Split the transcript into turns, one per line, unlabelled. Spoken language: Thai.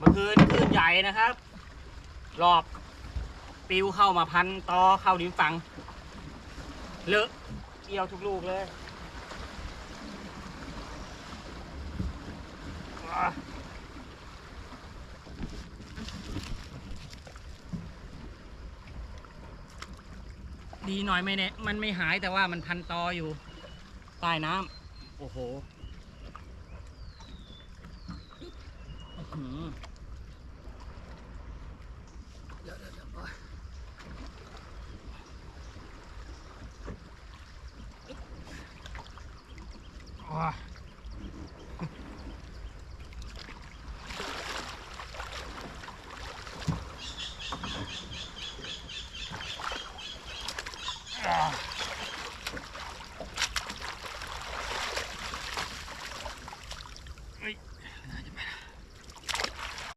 เมื่อคืนคลื่นใหญ่นะครับรอบปิวเข้ามาพันตอเข้าริมฝัง เลอะเกี่ยวทุกลูกเลยดีหน่อยไม่เนี่ยมันไม่หายแต่ว่ามันพันตออยู่ใต้น้ำโอ้โห อือ はい。